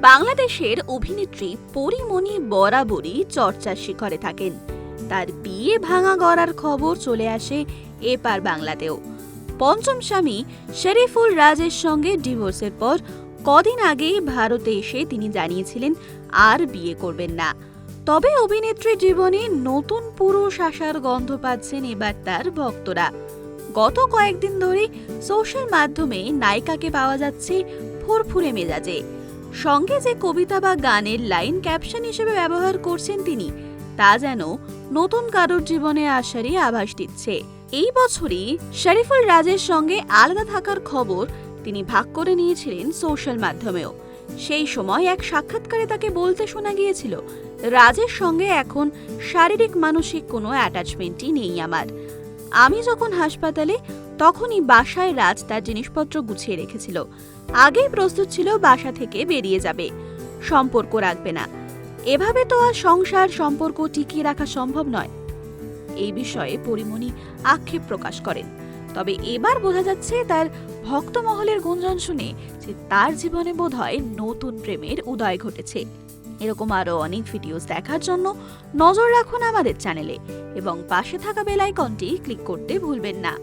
বাংলাদেশের অভিনেত্রী পরিমণি বরাবরই চর্চার শিখরে থাকেন। তার বিয়ে ভাঙা গড়ার খবর চলে আসে এপার বাংলাতেও। পঞ্চম স্বামী শরীফুল রাজের সঙ্গে ডিভোর্সের পর কদিন আগেই ভারতে এসে তিনি জানিয়েছিলেন, আর বিয়ে করবেন না। তবে অভিনেত্রী জীবনে নতুন পুরুষ আসার গন্ধ পাচ্ছেন এবার তার ভক্তরা। গত কয়েকদিন ধরে সোশ্যাল মাধ্যমে নায়িকাকে পাওয়া যাচ্ছে ফুরফুরে মেজাজে। সঙ্গে যে কবিতা বা গানের লাইন ক্যাপশন হিসেবে ব্যবহার করছেন তিনি, তা যেন নতুন কারোর জীবনে আসারই আভাস দিচ্ছে। এই বছরই শরীফুল রাজের সঙ্গে আলাদা থাকার খবর তিনি ভাগ করে নিয়েছিলেন সোশ্যাল মাধ্যমেও। সেই সময় এক সাক্ষাৎকারে তাকে বলতে শোনা গিয়েছিল, রাজের সঙ্গে এখন শারীরিক মানসিক কোনো অ্যাটাচমেন্টই নেই আমার। আমি যখন হাসপাতালে তখনই বাসায় রাজ তার জিনিসপত্র গুছিয়ে রেখেছিল। আগেই প্রস্তুত ছিল বাসা থেকে বেরিয়ে যাবে। সম্পর্ক রাখবে না। এভাবে তো আর সংসার, সম্পর্ক টিকিয়ে রাখা সম্ভব নয়। এই বিষয়ে পরিমণি আক্ষেপ প্রকাশ করেন। তবে এবার বোঝা যাচ্ছে তার ভক্ত মহলের গুঞ্জন শুনে যে তার জীবনে বোধহয় নতুন প্রেমের উদয় ঘটেছে। এরকম আরও অনেক ভিডিওস দেখার জন্য নজর রাখুন আমাদের চ্যানেলে এবং পাশে থাকা বেল আইকনটি ক্লিক করতে ভুলবেন না।